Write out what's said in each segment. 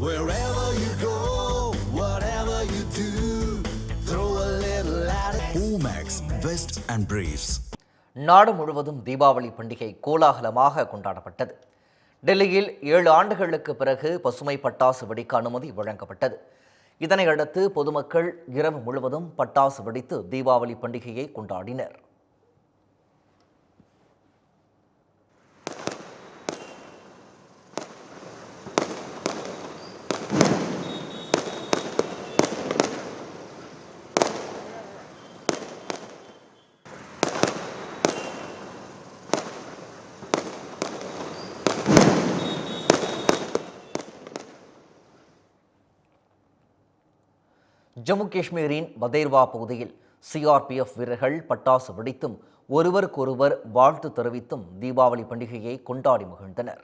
Wherever you go, whatever you do, throw a little at it. Omax, Vest and Briefs. நாடு முழுவதும் தீபாவளி பண்டிகை கோலாகலமாக கொண்டாடப்பட்டது டெல்லியில் ஏழு ஆண்டுகளுக்கு பிறகு பசுமை பட்டாசு வெடிக்க அனுமதி வழங்கப்பட்டது இதனையடுத்து பொதுமக்கள் இரவு முழுவதும் பட்டாசு வெடித்து தீபாவளி பண்டிகையை கொண்டாடினர் ஜம்மு காஷ்மீரின் பதேர்வா பகுதியில் சிஆர்பிஎஃப் வீரர்கள் பட்டாசு வெடித்தும் ஒருவருக்கொருவர் வாழ்த்து தெரிவித்தும் தீபாவளி பண்டிகையை கொண்டாடி மகிழ்ந்தனர்.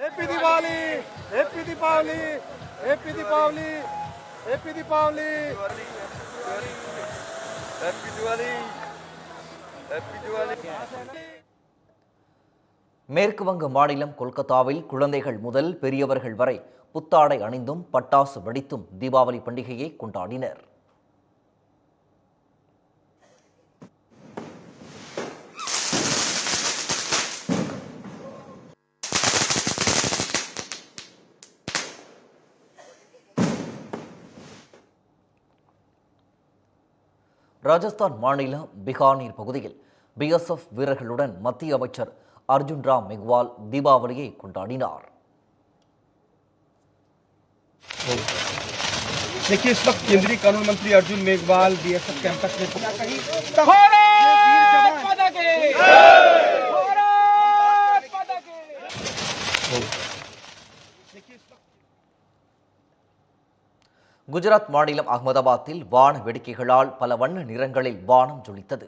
Happy Deepavali happy Deepavali. மேற்கு வங்க மாநிலம் கொல்கத்தாவில் குழந்தைகள் முதல் பெரியவர்கள் வரை புத்தாடை அணிந்தும் பட்டாசு வெடித்தும் தீபாவளி பண்டிகையை கொண்டாடினர். ராஜஸ்தான் மாநிலம் பிகானீர் பகுதியில் பிஎஸ்எஃப் வீரர்களுடன் மத்திய அமைச்சர் அர்ஜுன் ராம் மெக்வால் தீபாவளியை கொண்டாடினார் देखिए इस वक्त केंद्रीय कानून मंत्री अर्जुन मेघवाल बीएसएफ कैंपस में कहीं குஜராத் மாநிலம் அகமதாபாத்தில் வான வேடிக்கைகளால் பல வண்ண நிறங்களில் வானம் ஜொலித்தது